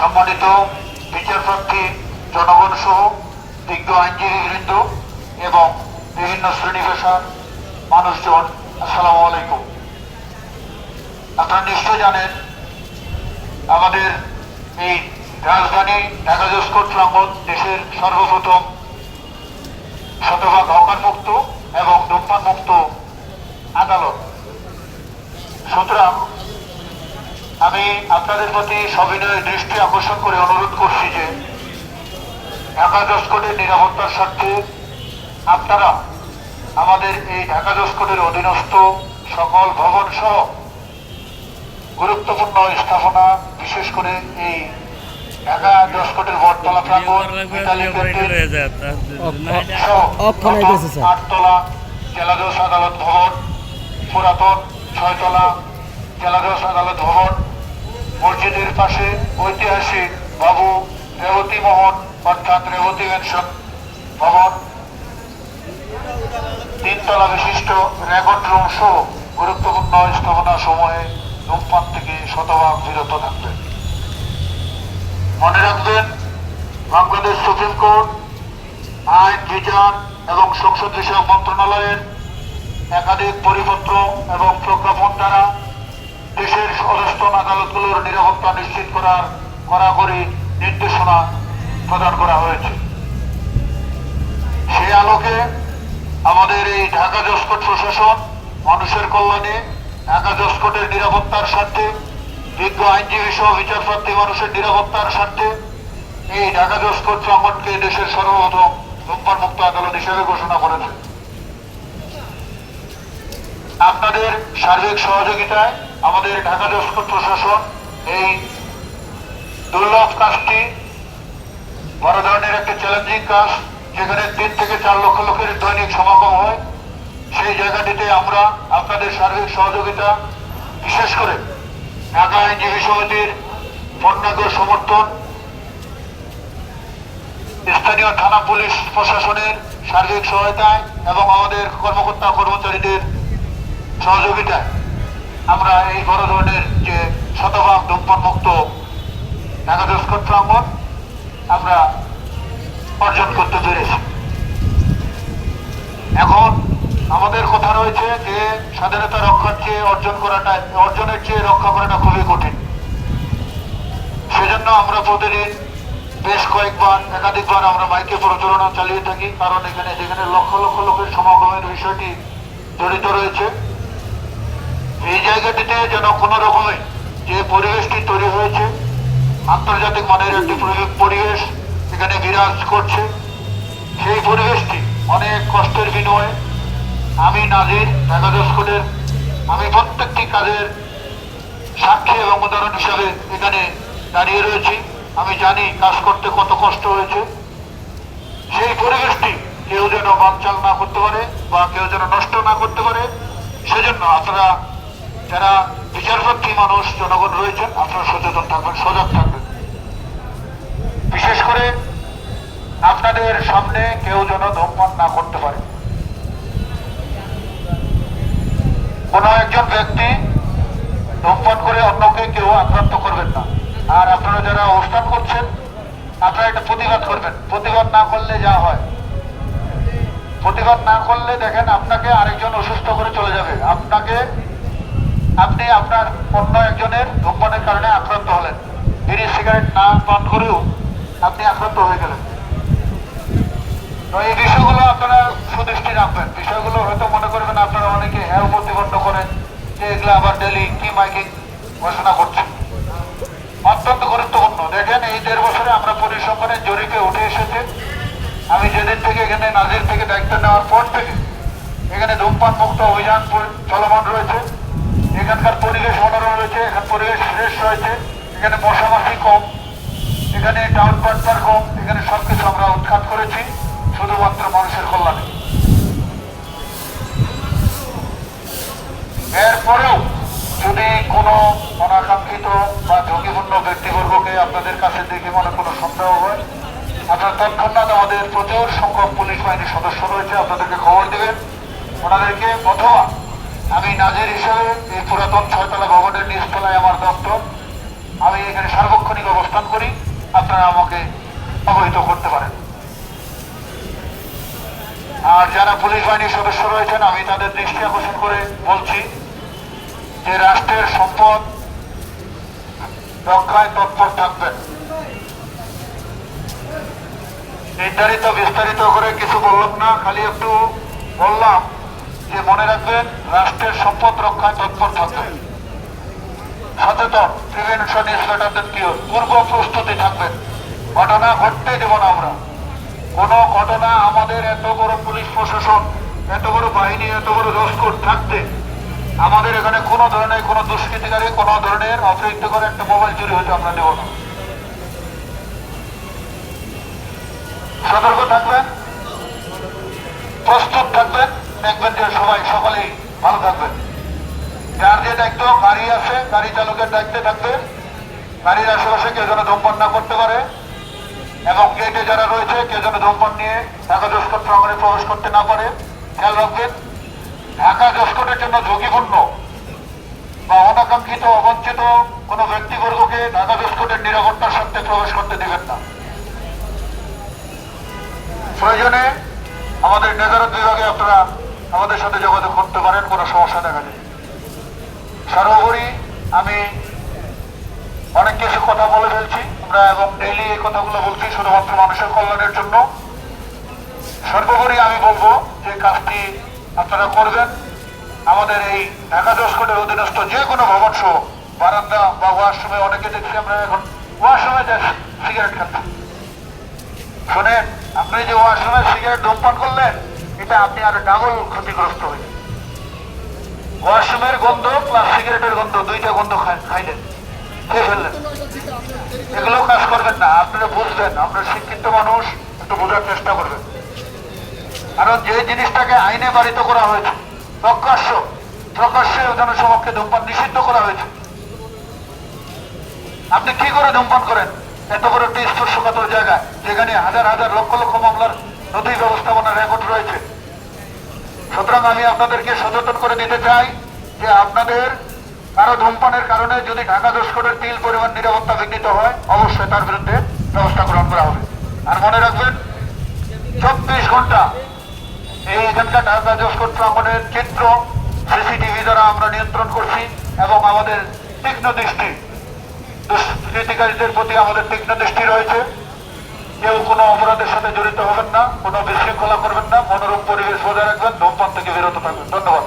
সম্মানিত বিচারপ্রার্থী জনগণ সহ বিজ্ঞ আইনজীবীবৃন্দ এবং বিভিন্ন শ্রেণি পেশার মানুষজন, আসসালামু আলাইকুম। আপনারা নিশ্চয় জানেন, আমাদের এই রাজধানী ঢাকা জসকোট প্রাঙ্গণ দেশের সর্বপ্রথম শতভাগ হকার মুক্ত এবং ধূমপান মুক্ত আদালত। সুতরাং আমি আপনাদের প্রতি সবিনয় দৃষ্টি আকর্ষণ করে অনুরোধ করছি যে ঢাকা জসকোটের নিরাপত্তার স্বার্থে আপনারা আমাদের এই ঢাকা জসকোটের অধীনস্থ সকল ভবন সহ গুরুত্বপূর্ণ স্থাপনা বিশেষ করে এই ঢাকা জসকোটের বটতলা প্রাঙ্গণ। আটতলা জেলা জজ আদালত ভবন পুরাতন ছয়তলা জেলা জজ আদালত ভবন মসজিদের পাশে ঐতিহাসিক বাবু রেবতী মোহন, অর্থাৎ রেবতী ম্যানশন ভবন। তিনতলা বিশিষ্ট রেকর্ড রুম সহ গুরুত্বপূর্ণ স্থাপনা সময়ে ধূমপান থেকে শতভাগ বিরত থাকবেন মনে রাখবেন, বাংলাদেশ সুপ্রিম কোর্ট, আইন, বিচার এবং সংসদ বিষয়ক মন্ত্রণালয়ের একাধিক পরিপত্র এবং প্রজ্ঞাপন দ্বারা আদালতগুলোর নিরাপত্তা নিশ্চিত করার কড়াকড়ি নির্দেশনা প্রদান করা হয়েছে। সেই আলোকে আমাদের এই ঢাকা জসকোট প্রশাসন মানুষের কল্যাণে ঢাকা জসকোটের নিরাপত্তার স্বার্থে, বিজ্ঞ আইনজীবী সহ বিচারপ্রার্থী মানুষের নিরাপত্তার স্বার্থে এই ঢাকা জসকোট প্রাঙ্গনকে দেশের সর্বপ্রথম ধূমপান মুক্ত আদালত হিসেবে ঘোষণা করেছে। আপনাদের সার্বিক সহযোগিতায় আমাদের ঢাকা জসকোট প্রশাসন এই দুর্লভ কাজটি বড় ধরনের একটা চ্যালেঞ্জিং কাজ, যেখানে তিন থেকে চার লক্ষ লোকের দৈনিক সমাগম হয়। সেই জায়গাটিতে আমরা আপনাদের সার্বিক সহযোগিতা, বিশেষ করে ঢাকা আইনজীবী সমিতির পূর্ণাঙ্গ সমর্থন, স্থানীয় থানা পুলিশ প্রশাসনের সার্বিক সহায়তায় এবং আমাদের কর্মকর্তা কর্মচারীদের সহযোগিতায়। আমরা এই বড় ধরনের যে শতভাগ ধূমপান মুক্ত জসকোট প্রাঙ্গণ আমরা অর্জন করতে পেরেছি। এখন আমাদের কথা রয়েছে যে স্বাধীনতা রক্ষার চেয়ে অর্জন করাটা, অর্জনের চেয়ে রক্ষা করাটা খুবই কঠিন। সেজন্য আমরা প্রতিদিন বেশ কয়েকবার, একাধিকবার আমরা মাইকে প্রচারণা চালিয়ে থাকি, কারণ এখানে যেখানে লক্ষ লক্ষ লোকের সমাগমের বিষয়টি জড়িত রয়েছে। এই জায়গাটিতে যেন কোনো রকমে যে পরিবেশটি তৈরি হয়েছে, আন্তর্জাতিক মানের একটি পরি- পরিবেশ এখানে বিরাজ করছে, সেই পরিবেশটি অনেক কষ্টের বিনিময়ে আমি নাজির ঢাকা স্কুলের, আমি প্রত্যেকটি কাজের সাক্ষী এবং উদাহরণ হিসাবে এখানে দাঁড়িয়ে রয়েছি। আমি জানি কাজ করতে কত কষ্ট হয়েছে। সেই পরিবেশটি কেউ যেন বানচাল না করতে পারে বা কেউ যেন নষ্ট না করতে পারে, সেজন্য আপনারা যারা বিচারপ্রার্থী মানুষ, জনগণ রয়েছেন, আপনারা সচেতন থাকবেন, সজাগ থাকবেন। বিশেষ করে আপনাদের সামনে কেউ যেন ধূমপান না করতে পারে। কোন একজন ব্যক্তি ধূমপান করে অন্যকে কেউ আক্রান্ত করবেন না। আর আপনারা যারা অনুষ্ঠান করছেন, আপনারা এটা প্রতিবাদ করবেন। প্রতিবাদ না করলে যা হয়। প্রতিবাদ না করলে দেখেন আপনাকে আরেকজন অসুস্থ করে চলে যাবে। আপনাকে আপনি আপনার অন্য একজনের ধূমপানের কারণে আক্রান্ত হলেন। বিড়ি, সিগারেট না পান করেও আপনি আক্রান্ত হয়ে গেলেন। তো এই বিষয়গুলো আপনারা সুদৃষ্টি রাখবেন। বিষয়গুলো হয়তো মনে করবেন আপনারা অনেকে হ্যাঁ প্রতিবন্ধ করেন যে এগুলো আবার ডেলি কি মাইকিং ঘোষণা করছে। অত্যন্ত গুরুত্বপূর্ণ। দেখেন, এই দেড় বছরে আমরা পরিসংখ্যানের জরিপে উঠে এসেছে। আমি যেদিন থেকে এখানে নাজির থেকে দায়িত্ব নেওয়ার পর থেকে এখানে ধূমপান মুক্ত অভিযান চলমান রয়েছে। এখানকার পরিবেশ মনোরম রয়েছে, এখানে পরিবেশ ফ্রেশ রয়েছে, এখানে মশামাছি কম, এখানে টাউন পাটপার কম, এখানে সবকিছু আমরা উৎখাত করেছি, শুধুমাত্র মানুষের কল্যাণে। এরপরেও যদি কোনো অনাকাঙ্ক্ষিত বা ঝুঁকিপূর্ণ ব্যক্তিবর্গকে আপনাদের কাছে দেখে মনে কোনো সন্দেহ হয় আপনার তৎক্ষণাৎ আমাদের প্রচুর সংখ্যক পুলিশ বাহিনীর সদস্য রয়েছে, আপনাদেরকে খবর দেবেন। ওনাদেরকে অথবা আমি নাজের হিসেবে এই পুরাতন ছয়তলা ভবনের নিচতলায় আমার দপ্তর। আমি এখানে সার্বক্ষণিক অবস্থান করি। আপনারা আমাকে অবহিত করতে পারেন। আর যারা পুলিশ বাহিনীর সদস্য রয়েছেন, আমি তাদের দৃষ্টি আকর্ষণ করে বলছি যে রাষ্ট্রের সম্পদ রক্ষায় তৎপর থাকবেন। নির্ধারিত, বিস্তারিত করে কিছু বললাম না, খালি একটু বললাম যে মনে রাখবেন? রাষ্ট্রের সম্পদ রক্ষায় তৎপর সচেতন প্রিভেনশন ইজ বেটার পূর্ব প্রস্তুতি থাকবেন। ঘটনা ঘটতে দেব না আমরা। ঘটনা আমাদের এত বড় পুলিশ প্রশাসন, এত বড় বাহিনী, এত বড় থাকতে আমাদের এখানে কোনো ধরনের কোনো দুষ্কৃতিকারী, কোনো ধরনের অতিরিক্ত করে একটা মোবাইল চুরি হতে আমরা দেব না। সতর্ক থাকবেন। প্রস্তুত থাকবেন। দেখবেন যে সবাই, সকলেই ভালো থাকবেন। যার যে দায়িত্ব, গাড়ি আছে, গাড়ি চালকের দায়িত্বে থাকবে গাড়ির আশেপাশে কেউ যেন ধূমপান না করতে পারে। এবং গেটে যারা রয়েছে, কেউ যেন ধূমপান নিয়ে ঢাকা জসকোট প্রাঙ্গণে প্রবেশ করতে না পারে। খেয়াল রাখবেন, ঢাকা জসকোটের জন্য ঝুঁকিপূর্ণ বা অনাকাঙ্ক্ষিত অবঞ্চিত কোনো ব্যক্তিবর্গকে ঢাকা জসকোটের নিরাপত্তার স্বার্থে প্রবেশ করতে দেবেন না। প্রয়োজনে আমাদের নেজারত বিভাগে আপনারা আমাদের সাথে যোগাযোগ করতে পারেন, কোনো সমস্যা দেখা যায়। সর্বোপরি আমি অনেক কিছু কথা বলে ফেলছি। আমরা এবং ডেইলি এই কথাগুলো বলছি শুধুমাত্র মানুষের কল্যাণের জন্য। সর্বোপরি আমি বলব যে কাজটি আপনারা করবেন। আমাদের এই ঢাকা দশকোটের অধীনস্থ যে কোনো ভবন সহ, বারান্দা বা ওয়াশরুমে, অনেকে দেখছি আমরা এখন ওয়াশরুমে সিগারেট খাচ্ছি। শোনেন, আপনি যে ওয়াশরুমে সিগারেট ধূমপান করলেন এটা আপনি আরও ডাবল ক্ষতিগ্রস্ত হয়ে ওয়াশরুমের গন্ধ প্লাস সিগারেটের গন্ধ, দুইটা গন্ধ খাইলেন। খেয়ে ফেললেন। এগুলো কাজ করবেন না, আপনারা বুঝবেন, আপনার শিক্ষিত মানুষ, একটু বোঝার চেষ্টা করবেন। কারণ যে জিনিসটাকে আইনে বাড়িত করা হয়েছে, প্রকাশ্য, প্রকাশ্যে জনসমক্ষে ধূমপান নিষিদ্ধ করা হয়েছে। আপনি কি করে ধূমপান করেন? এত বড় একটি স্পর্শকাতর জায়গায় যেখানে হাজার হাজার লক্ষ লক্ষ মামলার নথি ব্যবস্থাপনা রেকর্ড রয়েছে। সুতরাং আমি আপনাদেরকে সচেতন করে দিতে চাই যে আপনাদের কারও ধূমপানের কারণে যদি ঢাকা দশকোটের তিল পরিমাণ নিরাপত্তা বিঘ্নিত হয়, অবশ্যই তার বিরুদ্ধে ব্যবস্থা গ্রহণ করা হবে। আর মনে রাখবেন, চব্বিশ ঘণ্টা এই এখানকার ঢাকা দশকোট প্রাঙ্গনের চিত্র সিসিটিভি দ্বারা আমরা নিয়ন্ত্রণ করছি এবং আমাদের তীক্ষ্ণ দৃষ্টি, দুষ্কৃতিকারীদের প্রতি আমাদের তীক্ষ্ণ দৃষ্টি রয়েছে। কেউ কোনো অপরাধের সাথে জড়িত হবেন না, কোনো বিশৃঙ্খলা করবেন না, মনোরম পরিবেশ বজায় রাখবেন, ধূমপান থেকে বিরত থাকবেন। ধন্যবাদ।